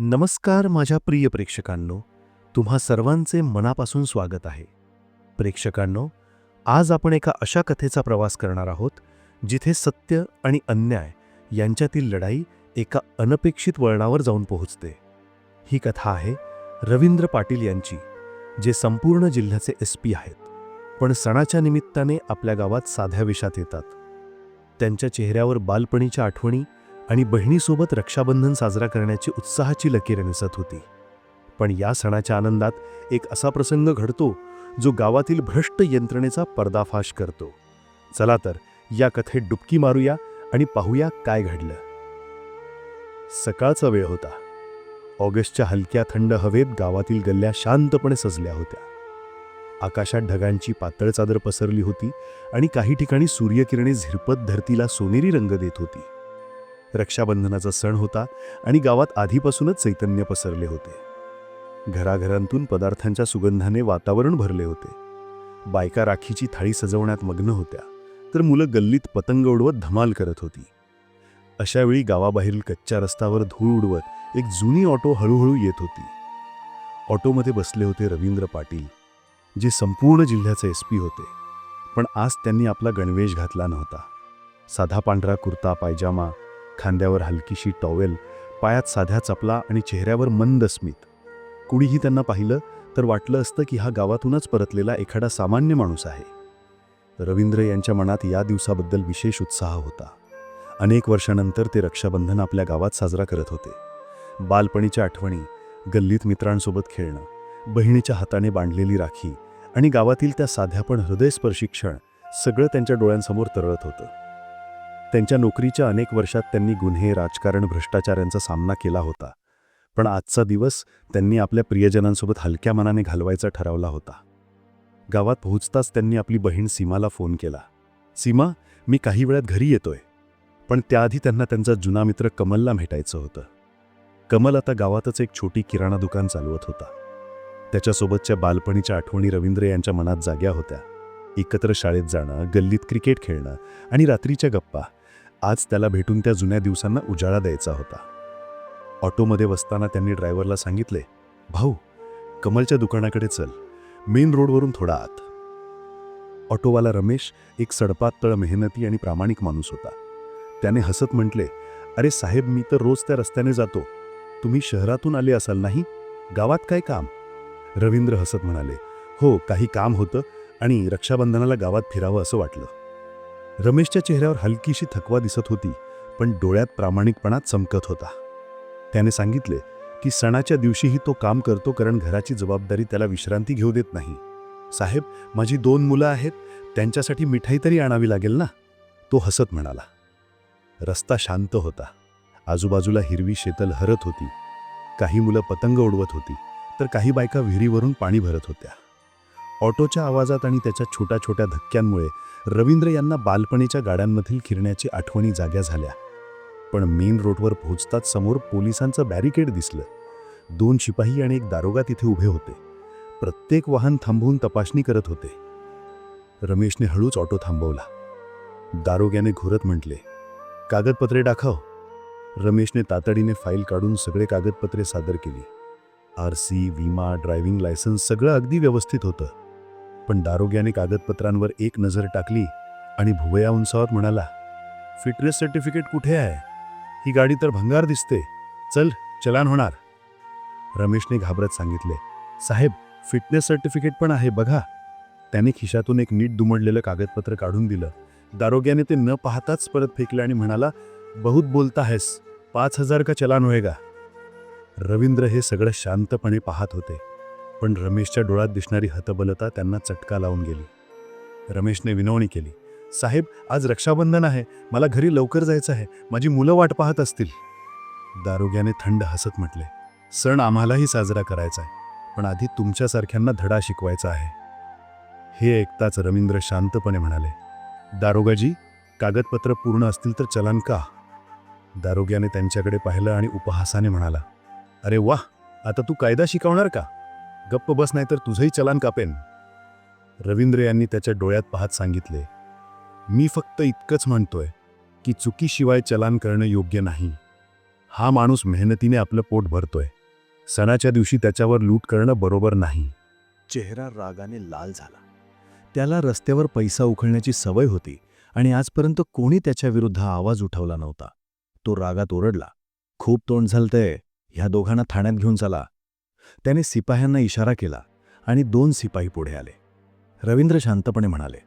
नमस्कार माझ्या प्रिय प्रेक्षकांनो तुम्हा सर्वांचे मनापासून स्वागत आहे. प्रेक्षकांनो आज आपण एका अशा कथेचा प्रवास करणार आहोत जिथे सत्य आणि अन्याय यांच्यातील लढाई एका अनपेक्षित वळणावर जाऊन पोहोचते. ही कथा आहे रवींद्र पाटील यांची जे संपूर्ण जिल्ह्याचे एस पी आहेत पण सणाच्या निमित्ताने आपल्या गावात साध्या विषात येतात. त्यांच्या चेहऱ्यावर बालपणीच्या आठवणी आणि बहिणीसोबत रक्षाबंधन साजरा करण्याची उत्साहाची लकीर दिसत होती. पण या सणाच्या आनंदात एक असा प्रसंग घडतो जो गावातील भ्रष्ट यंत्रणेचा पर्दाफाश करतो. चला तर या कथेत डुबकी मारूया आणि पाहूया काय घडलं. सकाळचा वेळ होता. ऑगस्टच्या हलक्या थंड हवेत गावातील गल्ल्या शांतपणे सजल्या होत्या. आकाशात ढगांची पातळ चादर पसरली होती आणि काही ठिकाणी सूर्यकिरणे झिरपत धरतीला सोनेरी रंग देत होती. रक्षाबंधनाचा सण होता आणि गावात आधीपासूनच चैतन्य पसरले होते. घराघरांतून पदार्थांच्या सुगंधाने वातावरण भरले होते. बायका राखीची थाळी सजवण्यात मग्न होत्या तर मुलं गल्लीत पतंग उडवत धमाल करत होती. अशावेळी गावाबाहेरील कच्च्या रस्त्यावर धूळ उडवत एक जुनी ऑटो हळूहळू येत होती. ऑटोमध्ये बसले होते रवींद्र पाटील जे संपूर्ण जिल्ह्याचे एस पी होते पण आज त्यांनी आपला गणवेश घातला नव्हता. साधा पांढरा कुर्ता पायजामा खांद्यावर हलकीशी टॉवेल पायात साध्या चपला आणि चेहऱ्यावर मंद स्मित. कुणीही त्यांना पाहिलं तर वाटलं असतं की हा गावातूनच परतलेला एखादा सामान्य माणूस आहे. रवींद्र यांच्या मनात या दिवसाबद्दल विशेष उत्साह होता. अनेक वर्षानंतर ते रक्षाबंधन आपल्या गावात साजरा करत होते. बालपणीच्या आठवणी गल्लीत मित्रांसोबत खेळणं बहिणीच्या हाताने बांधलेली राखी आणि गावातील त्या साध्या पण हृदयस्पर्शी क्षण सगळं त्यांच्या डोळ्यांसमोर तरळत होतं. त्यांच्या नोकरीच्या अनेक वर्षात त्यांनी गुन्हे राजकारण भ्रष्टाचारांचा सामना केला होता. पण आजचा दिवस त्यांनी आपल्या प्रियजनांसोबत हलक्या मनाने घालवायचा ठरवला होता. गावात पोहोचताच त्यांनी आपली बहीण सीमाला फोन केला. सीमा मी काही वेळात घरी येतोय. पण त्याआधी त्यांना त्यांचा जुना मित्र कमलला भेटायचं होतं. कमल आता गावातच एक छोटी किराणा दुकान चालवत होता. त्याच्यासोबतच्या बालपणीच्या आठवणी रवींद्र यांच्या मनात जाग्या होत्या. एकत्र शाळेत जाणं गल्लीत क्रिकेट खेळणं आणि रात्रीच्या गप्पा. आज त्याला भेटून त्या जुन्या दिवसांना उजाळा द्यायचा होता. ऑटोमध्ये बसताना त्यांनी ड्रायव्हरला सांगितले भाऊ कमलच्या दुकानाकडे चल. मेन रोडवरून थोडा आत. ऑटोवाला रमेश एक सडपातळ मेहनती आणि प्रामाणिक माणूस होता. त्याने हसत म्हटले अरे साहेब मी तर रोज त्या रस्त्याने जातो. तुम्ही शहरातून आले असाल नाही? गावात काय काम? रवींद्र हसत म्हणाले हो काही काम होतं आणि रक्षाबंधनाला गावात फिरावं असं वाटलं. रमेशच्या चेहऱ्यावर हलकीशी थकवा दिसत होती पण डोळ्यात प्रामाणिकपणा चमकत होता. त्याने सांगितले की सणाच्या दिवशीही तो काम करतो कारण घराची जबाबदारी त्याला विश्रांती घेऊ देत नाही. साहेब माझी दोन मुलं आहेत त्यांच्यासाठी मिठाई तरी आणावी लागेल ना? तो हसत म्हणाला. रस्ता शांत होता. आजूबाजूला हिरवी शेतल हरत होती. काही मुलं पतंग उडवत होती तर काही बायका विहिरीवरून पाणी भरत होत्या. ऑटोच्या आवाजात आणि त्याच्या छोट्या छोट्या धक्क्यांमुळे रवींद्र यांना बालपणीच्या गाड्यांमधील फिरण्याची आठवणी जाग्या झाल्या. पण मेन रोडवर पोहोचताच समोर पोलिसांचं बॅरिकेड दिसलं. दोन शिपाई आणि एक दारोगा तिथे उभे होते. प्रत्येक वाहन थांबवून तपासणी करत होते. रमेशने हळूच ऑटो थांबवला. दारोग्याने घोरत म्हटले कागदपत्रे दाखव रमेशने तातडीने फाईल काढून सगळे कागदपत्रे सादर केली. आर सी विमा ड्रायव्हिंग लायसन्स सगळं अगदी व्यवस्थित होतं. पण दारोग्याने कागदपत्रांवर एक नजर टाकली आणि भुवया उंचावत म्हणाला फिटनेस सर्टिफिकेट कुठे आहे? ही गाडी तर भंगार दिसते. चल चलान होणार. रमेशने घाबरत सांगितले साहेब फिटनेस सर्टिफिकेट पण आहे बघा. त्याने खिशातून एक नीट दुमडलेलं कागदपत्र काढून दिलं. दारोग्याने ते न पाहताच परत फेकले आणि म्हणाला बहुत बोलता आहेस पाच हजार का चलान होएगा. रवींद्र हे सगळं शांतपणे पाहत होते. पण रमेशच्या डोळ्यात दिसणारी हतबलता त्यांना चटका लावून गेली. रमेशने विनवणी केली साहेब आज रक्षाबंधन आहे. मला घरी लवकर जायचं आहे. माझी मुलं वाट पाहत असतील. दारोग्याने थंड हसत म्हटले सण आम्हालाही साजरा करायचा आहे पण आधी तुमच्यासारख्यांना धडा शिकवायचा आहे. हे ऐकताच रवींद्र शांतपणे म्हणाले दारोगाजी कागदपत्र पूर्ण असतील तर चलान का? दारोग्याने त्यांच्याकडे पाहिलं आणि उपहासाने म्हणाला अरे वाह आता तू कायदा शिकवणार का? गप्प बस नाही तर तुझंही चलान कापेन. रवींद्र यांनी त्याच्या डोळ्यात पाहत सांगितले मी फक्त इतकंच म्हणतोय की चुकीशिवाय चलान करणं योग्य नाही. हा माणूस मेहनतीने आपलं पोट भरतोय. सणाच्या दिवशी त्याच्यावर लूट करणं बरोबर नाही. चेहरा रागाने लाल झाला. त्याला रस्त्यावर पैसा उखळण्याची सवय होती आणि आजपर्यंत कोणी त्याच्या विरुद्ध आवाज उठवला नव्हता. तो रागात ओरडला खूप तोंड झालतंय ह्या दोघांना ठाण्यात घेऊन चला. त्याने सिपाह्यांना इशारा केला आणि दोन सिपाही पुढे आले. रवींद्र शांतपणे म्हणाले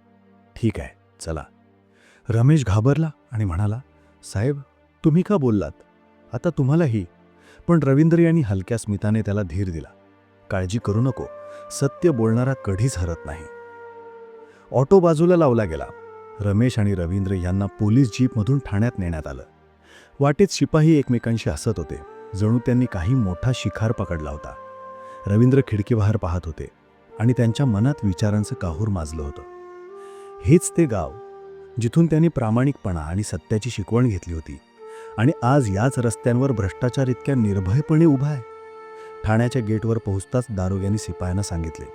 ठीक आहे चला. रमेश घाबरला आणि म्हणाला साहेब तुम्ही का बोललात? आता तुम्हालाही. पण रवींद्र यांनी हलक्या स्मिताने त्याला धीर दिला. काळजी करू नको सत्य बोलणारा कधीच हरत नाही. ऑटो बाजूला लावला गेला. रमेश आणि रवींद्र यांना पोलीस जीपमधून ठाण्यात नेण्यात आलं. वाटेत शिपाही एकमेकांशी हसत होते. जणू त्यांनी काही मोठा शिखार पकडला होता. रवींद्र खिडकीबाहेर पाहत होते आणि त्यांच्या मनात विचारांचं काहूर माजलं होतं. हेच ते गाव जिथून त्यांनी प्रामाणिकपणा आणि सत्याची शिकवण घेतली होती आणि आज याच रस्त्यांवर भ्रष्टाचार इतक्या निर्भयपणे उभा आहे. ठाण्याच्या गेटवर पोहोचताच दारोग्यांनी सिपायांना सांगितले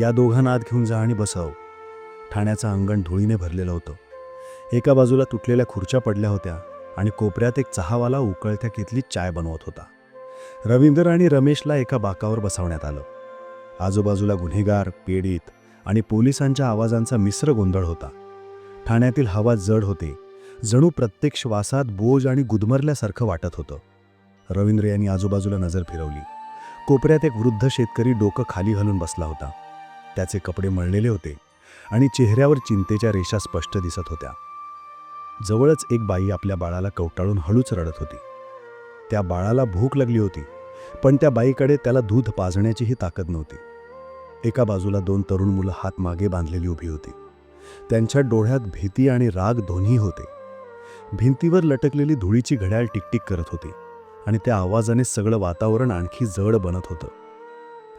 या दोघांना आत घेऊन जा आणि बसव. ठाण्याचं अंगण धुळीने भरलेलं होतं. एका बाजूला तुटलेल्या खुर्च्या पडल्या होत्या आणि कोपऱ्यात एक चहावाला उकळत्या कितली चाय बनवत होता. रवींद्र आणि रमेशला एका बाकावर बसवण्यात आलं. आजूबाजूला गुन्हेगार पीडित आणि पोलिसांच्या आवाजांचा मिश्र गोंधळ होता. ठाण्यातील हवा जड होते. जणू प्रत्येक श्वासात बोज आणि गुदमरल्यासारखं वाटत होतं. रवींद्र यांनी आजूबाजूला नजर फिरवली. कोपऱ्यात एक वृद्ध शेतकरी डोकं खाली घालून बसला होता. त्याचे कपडे मळलेले होते आणि चेहऱ्यावर चिंतेच्या रेषा स्पष्ट दिसत होत्या. जवळच एक बाई आपल्या बाळाला कवटाळून हळूच रडत होती. त्या बाळाला भूक लागली होती पण त्या बाईकडे त्याला दूध पाजण्याचीही ताकद नव्हती. एका बाजूला दोन तरुण मुलं हात मागे बांधलेली उभी होती. त्यांच्या डोळ्यात भीती आणि राग दोन्ही होते. भिंतीवर लटकलेली धुळीची घड्याळ टिकटिक करत होती आणि त्या आवाजाने सगळं वातावरण आणखी जड बनत होतं.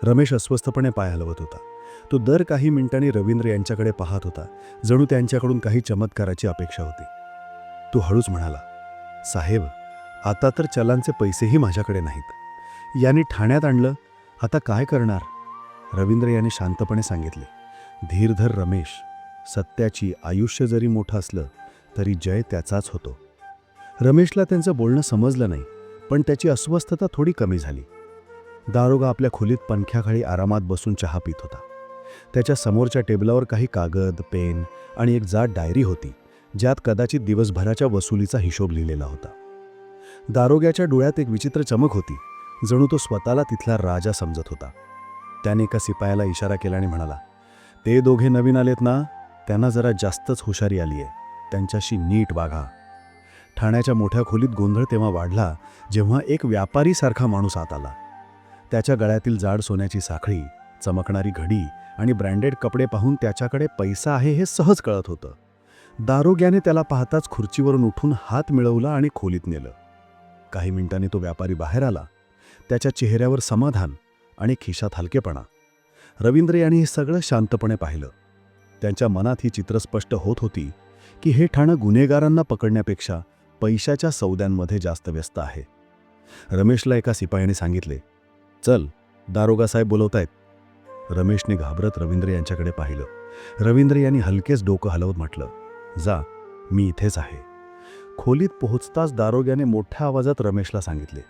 रमेश अस्वस्थपणे पाय हलवत होता. तो दर काही मिनिटांनी रवींद्र यांच्याकडे पाहत होता जणू त्यांच्याकडून काही चमत्काराची अपेक्षा होती. तो हळूच म्हणाला साहेब आता तर चलांचे पैसेही माझ्याकडे नाहीत. यांनी ठाण्यात आणलं आता काय करणार? रवींद्र यांनी शांतपणे सांगितले धीरधर रमेश सत्याची आयुष्य जरी मोठं असलं तरी जय त्याचाच होतो. रमेशला त्यांचं बोलणं समजलं नाही पण त्याची अस्वस्थता थोडी कमी झाली. दारोगा आपल्या खोलीत पंख्याखाली आरामात बसून चहा पित होता. त्याच्या समोरच्या टेबलावर काही कागद पेन आणि एक जात डायरी होती ज्यात कदाचित दिवसभराच्या वसुलीचा हिशोब लिहिलेला होता. दारोग्याच्या डोळ्यात एक विचित्र चमक होती. जणू तो स्वतःला तिथला राजा समजत होता. त्याने एका सिपायाला इशारा केला आणि म्हणाला ते दोघे नवीन आलेत ना? त्यांना जरा जास्तच हुशारी आली आहे त्यांच्याशी नीट वागा. ठाण्याच्या मोठ्या खोलीत गोंधळ तेव्हा वाढला जेव्हा एक व्यापारीसारखा माणूस आत आला. त्याच्या गळ्यातील जाड सोन्याची साखळी चमकणारी घडी आणि ब्रँडेड कपडे पाहून त्याच्याकडे पैसा आहे हे सहज कळत होतं. दारोग्याने त्याला पाहताच खुर्चीवरून उठून हात मिळवला आणि खोलीत नेलं. काही मिनिटांनी तो व्यापारी बाहेर आला. त्याच्या चेहऱ्यावर समाधान आणि खिशात हलकेपणा. रवींद्र यांनी हे सगळं शांतपणे पाहिलं. त्यांच्या मनात ही चित्र स्पष्ट होत होती की हे ठाणं गुन्हेगारांना पकडण्यापेक्षा पैशाच्या सौद्यांमध्ये जास्त व्यस्त आहे. रमेशला एका सिपायाने सांगितले चल दारोगा साहेब बोलवतायत. रमेशने घाबरत रवींद्र यांच्याकडे पाहिलं. रवींद्र यांनी हलकेच डोकं हलवत म्हटलं जा मी इथेच आहे. खोलीत पोहोचताच दारोग्याने मोठ्या आवाजात रमेशला सांगितले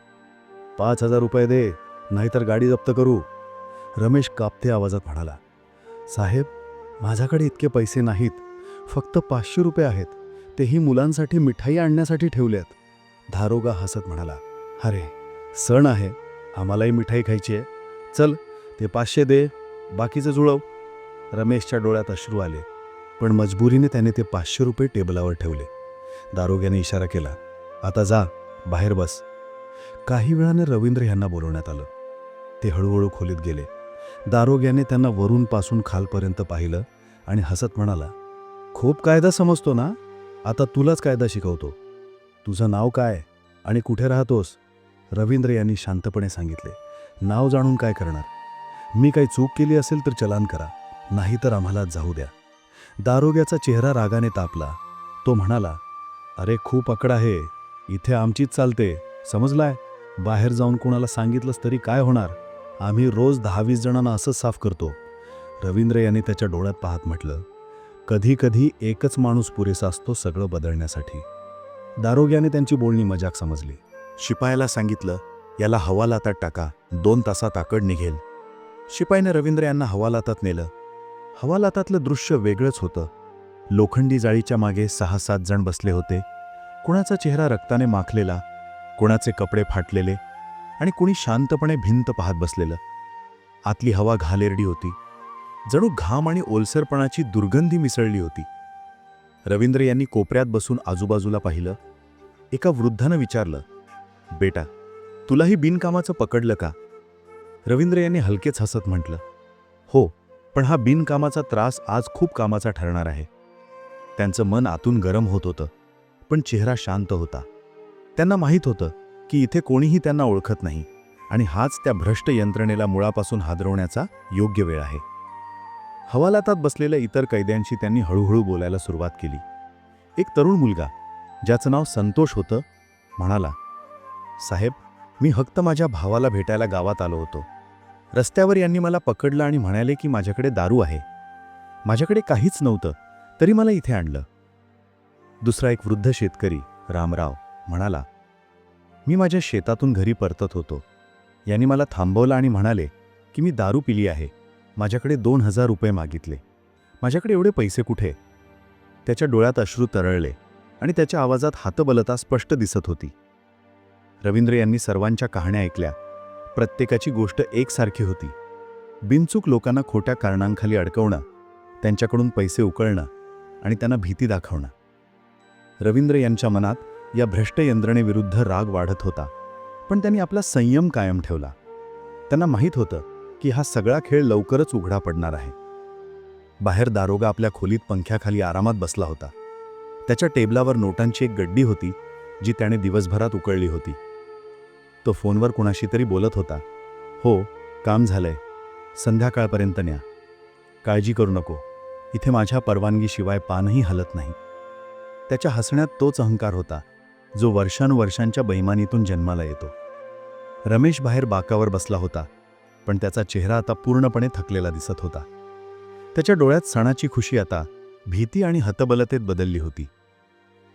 पाच हजार रुपये दे नाहीतर गाडी जप्त करू. रमेश कापते आवाजात म्हणाला साहेब माझ्याकडे इतके पैसे नाहीत फक्त पाचशे रुपये आहेत तेही मुलांसाठी मिठाई आणण्यासाठी ठेवल्यात. धारोगा हसत म्हणाला अरे सण आहे आम्हालाही मिठाई खायची आहे. चल ते पाचशे दे बाकीचं जुळव. रमेशच्या डोळ्यात अश्रू आले पण मजबुरीने त्याने ते पाचशे रुपये टेबलावर ठेवले. दारोग्याने इशारा केला आता जा बाहेर बस. काही वेळाने रवींद्र यांना बोलवण्यात आलं. ते हळूहळू खोलीत गेले. दारोग्याने त्यांना वरून पासून खालपर्यंत पाहिलं आणि हसत म्हणाला खूप कायदा समजतो ना? आता तुलाच कायदा शिकवतो. तुझं नाव काय आणि कुठे राहतोस? रवींद्र यांनी शांतपणे सांगितले नाव जाणून काय करणार? मी काही चूक केली असेल तर चलान करा नाहीतर आम्हाला जाऊ द्या. दारोग्याचा चेहरा रागाने तापला. तो म्हणाला अरे खूप अकड आहे. इथे आमचीच चालते. समजलाय? बाहेर जाऊन कोणाला सांगितलंस तरी काय होणार? आम्ही रोज दहावीस जणांना असंच साफ करतो. रवींद्र यांनी त्याच्या डोळ्यात पाहत म्हटलं कधी कधी एकच माणूस पुरेसा असतो सगळं बदलण्यासाठी. दारोग्याने त्यांची बोलणी मजाक समजली. शिपायाला सांगितलं याला हवालातात टाका दोन तासात आकड निघेल. शिपाईने रवींद्र यांना हवालातात नेलं. हवालातातलं दृश्य वेगळंच होतं. लोखंडी जाळीच्या मागे सहा सात जण बसले होते. कुणाचा चेहरा रक्ताने माखलेला कुणाचे कपडे फाटलेले आणि कुणी शांतपणे भिंत पाहत बसलेलं. आतली हवा घालेरडी होती. जणू घाम आणि ओलसरपणाची दुर्गंधी मिसळली होती. रवींद्र यांनी कोपऱ्यात बसून आजूबाजूला पाहिलं. एका वृद्धानं विचारलं बेटा तुलाही बिनकामाचं पकडलं का? रवींद्र यांनी हलकेच हसत म्हटलं हो पण हा बिनकामाचा त्रास आज खूप कामाचा ठरणार आहे. त्यांचं मन आतून गरम होत होतं पण चेहरा शांत होता. त्यांना माहीत होतं की इथे कोणीही त्यांना ओळखत नाही आणि हाच त्या भ्रष्ट यंत्रणेला मुळापासून हादरवण्याचा योग्य वेळ आहे. हवालातात बसलेल्या इतर कैद्यांशी त्यांनी हळूहळू बोलायला सुरुवात केली. एक तरुण मुलगा ज्याचं नाव संतोष होतं म्हणाला साहेब मी फक्त माझ्या भावाला भेटायला गावात आलो होतो. रस्त्यावर यांनी मला पकडलं आणि म्हणाले की माझ्याकडे दारू आहे. माझ्याकडे काहीच नव्हतं. तरी मला इथे आणलं. दुसरा एक वृद्ध शेतकरी रामराव म्हणाला मी माझ्या शेतातून घरी परतत होतो. यांनी मला थांबवलं आणि म्हणाले की मी दारू पिली आहे. माझ्याकडे दोन हजार रुपये मागितले. माझ्याकडे एवढे पैसे कुठे? त्याच्या डोळ्यात अश्रू तरळले आणि त्याच्या आवाजात हातबलता स्पष्ट दिसत होती. रवींद्र यांनी सर्वांच्या कहाण्या ऐकल्या. प्रत्येकाची गोष्ट एकसारखी होती. बिनचूक लोकांना खोट्या कारणांखाली अडकवणं त्यांच्याकडून पैसे उकळणं आणि त्यांना भीती दाखवणं. रवींद्र यांच्या मनात या भ्रष्ट यंत्रणेविरुद्ध राग वाढत होता पण त्यांनी आपला संयम कायम ठेवला. त्यांना माहीत होतं की हा सगळा खेळ लवकरच उघडा पडणार आहे. बाहेर दारोगा आपल्या खोलीत पंख्याखाली आरामात बसला होता. त्याच्या टेबलावर नोटांची एक गड्डी होती जी त्याने दिवसभरात उकळली होती. तो फोनवर कुणाशी तरी बोलत होता. हो काम झालंय. संध्याकाळपर्यंत न्या. काळजी करू नको. इथे माझ्या परवानगीशिवाय पानही हलत नाही. त्याच्या हसण्यात तोच अहंकार होता जो वर्षानुवर्षांच्या बैमानीतून जन्माला येतो. रमेश बाहेर बाकावर बसला होता पण त्याचा चेहरा आता पूर्णपणे थकलेला दिसत होता. त्याच्या डोळ्यात सणाची खुशी आता भीती आणि हतबलतेत बदलली होती.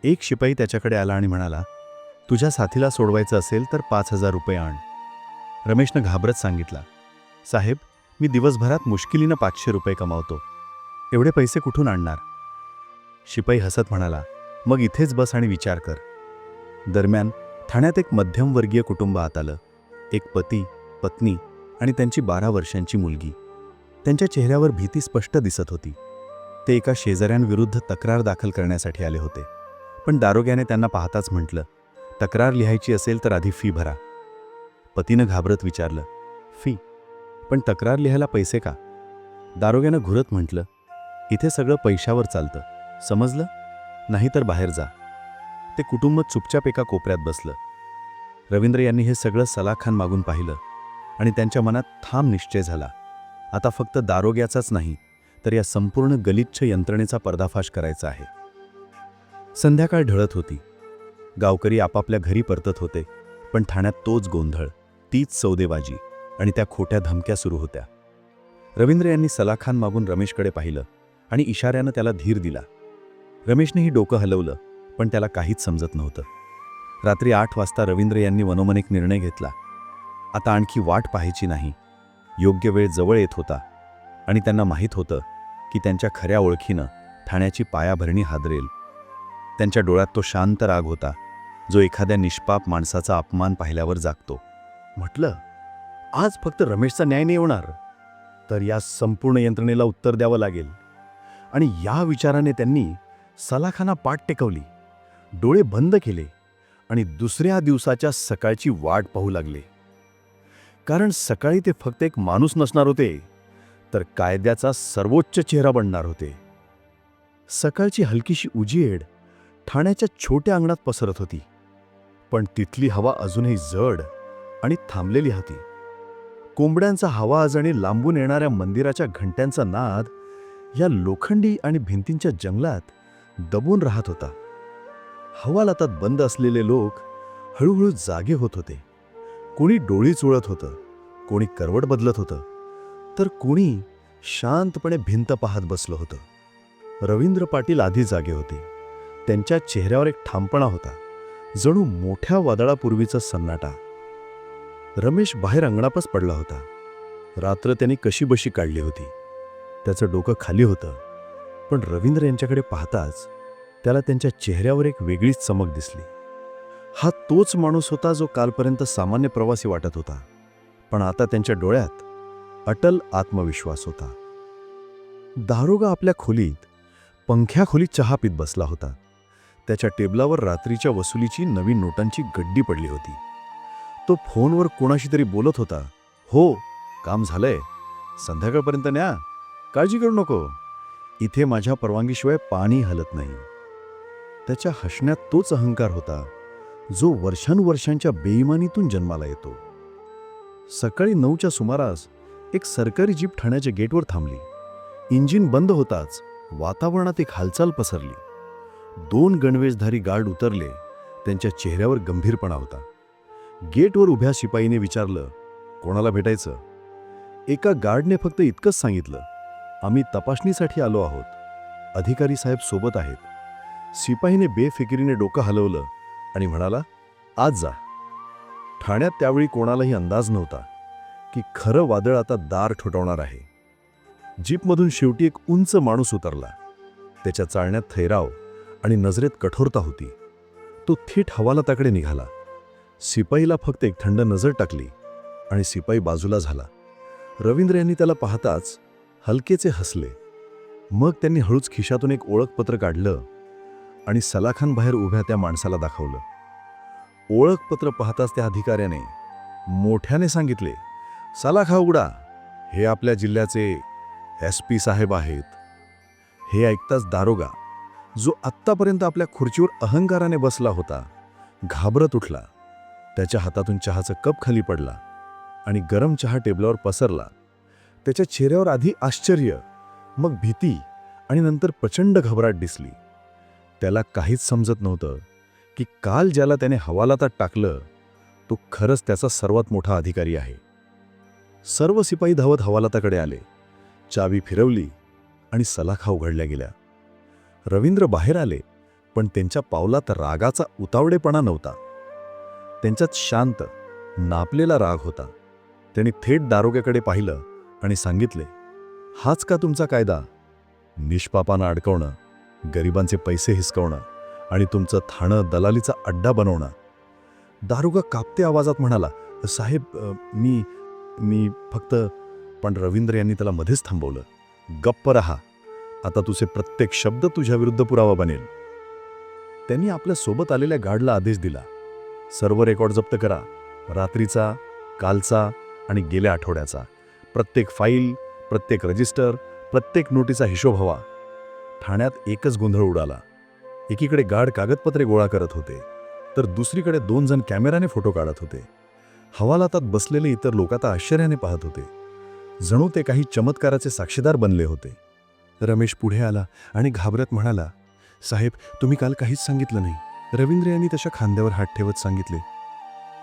एक शिपाई त्याच्याकडे आला आणि म्हणाला तुझ्या साथीला सोडवायचं असेल तर पाच हजार रुपये आण. रमेशनं घाबरत सांगितला साहेब मी दिवसभरात मुश्किलीनं पाचशे रुपये कमावतो. एवढे पैसे कुठून आणणार? शिपाई हसत म्हणाला मग इथेच बस आणि विचार कर. दरम्यान ठाण्यात एक मध्यमवर्गीय कुटुंब आत आलं. एक पती पत्नी आणि त्यांची बारा वर्षांची मुलगी. त्यांच्या चेहऱ्यावर भीती स्पष्ट दिसत होती. ते एका शेजाऱ्यांविरुद्ध तक्रार दाखल करण्यासाठी आले होते. पण दारोग्याने त्यांना पाहताच म्हटलं तक्रार लिहायची असेल तर आधी फी भरा. पतीनं घाबरत विचारलं फी? पण तक्रार लिहायला पैसे का? दारोग्यानं घुरत म्हटलं इथे सगळं पैशावर चालतं. समजलं? नाहीतर बाहेर जा. ते कुटुंब चुपचाप एका कोपऱ्यात बसलं. रवींद्र यांनी हे सगळं सलाखान मागून पाहिलं आणि त्यांच्या मनात ठाम निश्चय झाला. आता फक्त दारोग्याचाच नाही तर या संपूर्ण गलिच्छ यंत्रणेचा पर्दाफाश करायचा आहे. संध्याकाळ ढळत होती. गावकरी आपापल्या घरी परतत होते पण ठाण्यात तोच गोंधळ तीच सौदेबाजी आणि त्या खोट्या धमक्या सुरू होत्या. रवींद्र यांनी सलाखान मागून रमेशकडे पाहिलं. आणि इशाऱ्यानं त्याला धीर दिला. रमेशनेही डोकं हलवलं पण त्याला काहीच समजत नव्हतं. रात्री आठ वाजता रवींद्र यांनी वनोमन एक निर्णय घेतला. आता आणखी वाट पाहायची नाही. योग्य वेळ जवळ येत होता आणि त्यांना माहीत होतं की त्यांच्या खऱ्या ओळखीनं ठाण्याची पायाभरणी हादरेल. त्यांच्या डोळ्यात तो शांत राग होता जो एखाद्या निष्पाप माणसाचा अपमान पाहिल्यावर जागतो. म्हटलं आज फक्त रमेशचा न्याय नाही होणार. तर या संपूर्ण यंत्रणेला उत्तर द्यावं लागेल. आणि या विचाराने त्यांनी सलाखाना पाठ टेकवली. डोळे बंद केले आणि दुसऱ्या दिवसाच्या सकाळची वाट पाहू लागले. कारण सकाळी ते फक्त एक माणूस नसणार होते तर कायद्याचा सर्वोच्च चेहरा बनणार होते. सकाळची हलकीशी उजेड ठाण्याच्या छोट्या अंगणात पसरत होती. पण तिथली हवा अजूनही जड आणि थांबलेली होती. कोंबड्यांचा आवाज आणि लांबून येणाऱ्या मंदिराच्या घंट्यांचा नाद या लोखंडी आणि भिंतींच्या जंगलात दबून राहत होता. हवालातात बंद असलेले लोक हळूहळू जागे होत होते. कोणी डोळी चुळत होतं कोणी करवट बदलत होतं तर कोणी शांतपणे भिंत पाहत बसलं होतं. रवींद्र पाटील आधी जागे होते. त्यांच्या चेहऱ्यावर एक ठामपणा होता जणू मोठ्या वादळापूर्वीचा सन्नाटा. रमेश बाहेर अंगणापच पडला होता. रात्र त्यांनी कशी बशी काढली होती. त्याचं डोकं खाली होतं. पण रवींद्र यांच्याकडे पाहताच त्याला त्यांच्या चेहऱ्यावर एक वेगळीच चमक दिसली. हा तोच माणूस होता जो कालपर्यंत सामान्य प्रवासी वाटत होता. पण आता त्यांच्या डोळ्यात अटल आत्मविश्वास होता. दारोगा आपल्या खोलीत पंख्या खोलीत चहा पीत बसला होता. त्याच्या टेबलावर रात्रीच्या वसुलीची नवीन नोटांची गड्डी पडली होती. तो फोनवर कोणाशी तरी बोलत होता. हो काम झालंय. संध्याकाळपर्यंत न्या. काळजी करू नको. इथे माझ्या परवानगीशिवाय पाणी हलत नाही. त्याच्या हसण्यात तोच अहंकार होता जो वर्षानुवर्षांच्या बेईमानीतून जन्माला येतो. सकाळी नऊच्या सुमारास एक सरकारी जीप ठाण्याच्या गेटवर थांबली. इंजिन बंद होताच वातावरणात एक हालचाल पसरली. दोन गणवेशधारी गार्ड उतरले त्यांच्या चेहऱ्यावर गंभीरपणा होता. गेटवर उभ्या शिपाईने विचारलं कोणाला भेटायचं? एका गार्डने फक्त इतकंच सांगितलं आम्ही तपासणीसाठी आलो आहोत. अधिकारी साहेब सोबत आहेत. शिपाईने बेफिकिरीने डोकं हलवलं आणि म्हणाला आज जा. ठाण्यात त्यावेळी कोणालाही अंदाज नव्हता की खरं वादळ आता दार ठोठावणार आहे. जीपमधून शेवटी एक उंच माणूस उतरला. त्याच्या चालण्यात थैराव आणि नजरेत कठोरता होती. तो थेट हवालाताकडे निघाला. शिपाईला फक्त एक थंड नजर टाकली आणि शिपाई बाजूला झाला. रवींद्र यांनी त्याला पाहताच हलकेचे हसले. मग त्यांनी हळूच खिशातून एक ओळखपत्र काढलं आणि सलाखांबाहेर उभ्या त्या माणसाला दाखवलं. ओळखपत्र पाहताच त्या अधिकाऱ्याने मोठ्याने सांगितले सलाखा उघडा. हे आपल्या जिल्ह्याचे एस पी साहेब आहेत. हे ऐकताच दारोगा जो आत्तापर्यंत आपल्या खुर्चीवर अहंकाराने बसला होता घाबरत उठला. त्याच्या हातातून चहाचं कप खाली पडला आणि गरम चहा टेबलावर पसरला. त्याच्या चेहऱ्यावर आधी आश्चर्य मग भीती आणि नंतर प्रचंड घबराट दिसली. त्याला काहीच समजत नव्हतं की काल ज्याला त्याने हवालातात टाकलं तो खरंच त्याचा सर्वात मोठा अधिकारी आहे. सर्व सिपाई धावत हवालाताकडे आले. चावी फिरवली आणि सलाखा उघडल्या गेल्या. रवींद्र बाहेर आले पण त्यांच्या पावलात रागाचा उतावळेपणा नव्हता. त्यांच्यात शांत नापलेला राग होता. त्यांनी थेट दारोग्याकडे पाहिलं आणि सांगितले हाच का तुमचा कायदा? निष्पापानं अडकवणं गरिबांचे पैसे हिसकवणं आणि तुमचं थाणं दलालीचा अड्डा बनवणं. दारुगा कापते आवाजात म्हणाला साहेब मी मी फक्त पण रवींद्र यांनी त्याला मध्येच थांबवलं. गप्प रहा. आता तुझे प्रत्येक शब्द तुझ्या विरुद्ध पुरावा बनेल. त्यांनी आपल्यासोबत आलेल्या गार्डला आदेश दिला सर्व रेकॉर्ड जप्त करा. रात्रीचा कालचा आणि गेल्या आठवड्याचा. प्रत्येक फाईल प्रत्येक रजिस्टर प्रत्येक नोटीचा हिशोब हवा. ठाण्यात एकच गोंधळ उडाला. एकीकडे गाड कागदपत्रे गोळा करत होते तर दुसरीकडे दोन जण कॅमेराने फोटो काढत होते. हवालातात बसलेले इतर लोक आता आश्चर्याने पाहत होते. जणू ते काही चमत्काराचे साक्षीदार बनले होते. रमेश पुढे आला आणि घाबरत म्हणाला साहेब तुम्ही काल काहीच सांगितलं नाही. रवींद्र यांनी त्याच्या खांद्यावर हात ठेवत सांगितले.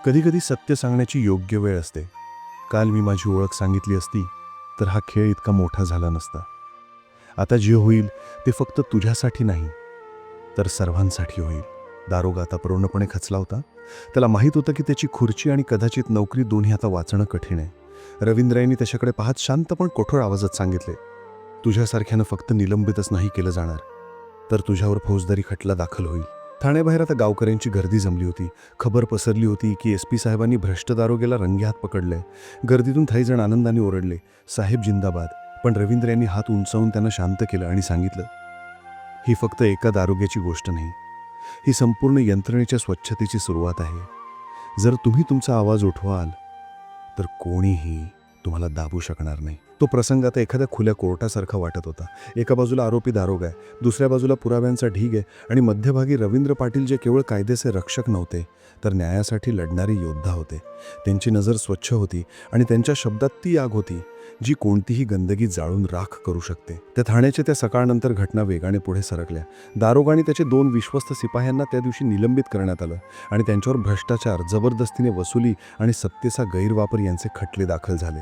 कधीकधी सत्य सांगण्याची योग्य वेळ असते. काल मी माझी ओळख सांगितली असती तर हा खेळ इतका मोठा झाला नसता. आता जे होईल ते फक्त तुझ्यासाठी नाही तर सर्वांसाठी होईल. दारोगा आता पूर्णपणे खचला होता. त्याला माहीत होतं की त्याची खुर्ची आणि कदाचित नोकरी दोन्ही आता वाचणं कठीण आहे. रवींद्र यांनी त्याच्याकडे पाहत शांत पण कठोर आवाजात सांगितले तुझ्यासारख्यानं फक्त निलंबितच नाही केलं जाणार तर तुझ्यावर फौजदारी खटला दाखल होईल. ठाण्याबाहेर आता गावकऱ्यांची गर्दी जमली होती. खबर पसरली होती की एस पी साहेबांनी भ्रष्ट दारोगेला रंगेहात पकडले. गर्दीतून काही जण आनंदाने ओरडले साहेब जिंदाबाद. पण रवींद्र यांनी हात उंचावून त्यांना शांत केलं आणि सांगितलं ही फक्त एका दारोग्याची गोष्ट नाही. ही संपूर्ण यंत्रणेच्या स्वच्छतेची सुरुवात आहे. जर तुम्ही तुमचा आवाज उठवाल तर कोणीही तुम्हाला दाबू शकणार नाही. तो प्रसंग आता एखाद्या खुल्या कोर्टासारखा वाटत होता. एका बाजूला आरोपी दारोगा आहे दुसऱ्या बाजूला पुराव्यांचा ढीग आहे आणि मध्यभागी रवींद्र पाटील जे केवळ कायद्याचे रक्षक नव्हते तर न्यायासाठी लढणारे योद्धा होते. त्यांची नजर स्वच्छ होती आणि त्यांच्या शब्दात ती आग होती. जी कोणतीही गंदगी जाळून राख करू शकते. त्या ठाण्याच्या त्या सकाळनंतर घटना वेगाने पुढे सरकल्या. दारोगाने आणि त्याचे दोन विश्वस्त सिपाह्यांना त्या दिवशी निलंबित करण्यात आलं आणि त्यांच्यावर भ्रष्टाचार जबरदस्तीने वसुली आणि सत्तेचा गैरवापर यांचे खटले दाखल झाले.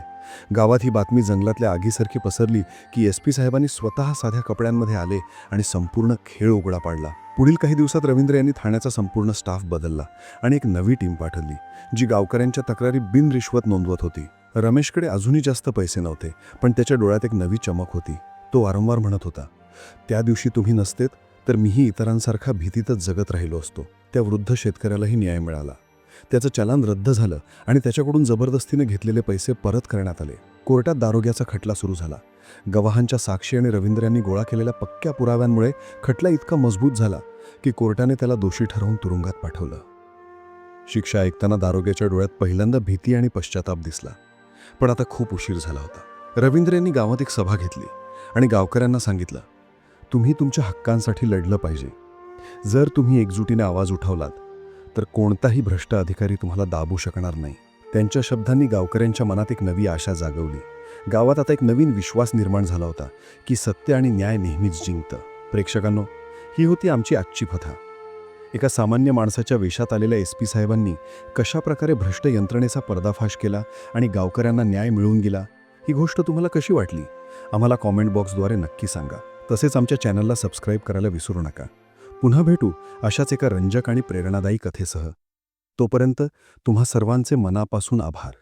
गावात ही बातमी जंगलातल्या आगीसारखी पसरली की एस पी साहेबांनी स्वतः साध्या कपड्यांमध्ये आले आणि संपूर्ण खेळ उघडा पाडला. पुढील काही दिवसात रवींद्र यांनी ठाण्याचा संपूर्ण स्टाफ बदलला आणि एक नवी टीम पाठवली जी गावकऱ्यांच्या तक्रारी बिनरिश्वत नोंदवत होती. रमेशकडे अजूनही जास्त पैसे नव्हते पण त्याच्या डोळ्यात एक नवी चमक होती. तो वारंवार म्हणत होता त्या दिवशी तुम्ही नसतेत तर मीही इतरांसारखा भीतीतच जगत राहिलो असतो. त्या वृद्ध शेतकऱ्यालाही न्याय मिळाला. त्याचं चलन रद्द झालं आणि त्याच्याकडून जबरदस्तीने घेतलेले पैसे परत करण्यात आले. कोर्टात दारोग्याचा खटला सुरू झाला. गवाहांच्या साक्षी आणि रवींद्र यांनी गोळा केलेल्या पक्क्या पुराव्यांमुळे खटला इतका मजबूत झाला की कोर्टाने त्याला दोषी ठरवून तुरुंगात पाठवलं. शिक्षा ऐकताना दारोग्याच्या डोळ्यात पहिल्यांदा भीती आणि पश्चाताप दिसला. पण आता खूप उशीर झाला होता. रवींद्र यांनी गावात एक सभा घेतली आणि गावकऱ्यांना सांगितलं तुम्ही तुमच्या हक्कांसाठी लढलं पाहिजे. जर तुम्ही एकजुटीने आवाज उठवलात तर कोणताही भ्रष्ट अधिकारी तुम्हाला दाबू शकणार नाही. त्यांच्या शब्दांनी गावकऱ्यांच्या मनात एक नवी आशा जागवली. गावात आता एक नवीन विश्वास निर्माण झाला होता की सत्य आणि न्याय नेहमीच जिंकतं. प्रेक्षकांनो ही होती आमची आजची कथा एका सामान्य माणसाच्या वेशात आलेल्या एस पी साहेबांनी कशाप्रकारे भ्रष्ट यंत्रणेचा पर्दाफाश केला आणि गावकऱ्यांना न्याय मिळवून गेला ही गोष्ट तुम्हाला कशी वाटली? आम्हाला कॉमेंट बॉक्सद्वारे नक्की सांगा. तसेच आमच्या चॅनलला सबस्क्राईब करायला विसरू नका. पुन्हा भेटू अशाच एका रंजक आणि प्रेरणादायी कथेसह. तोपर्यंत तुम्हा सर्वांचे मनापासून आभार.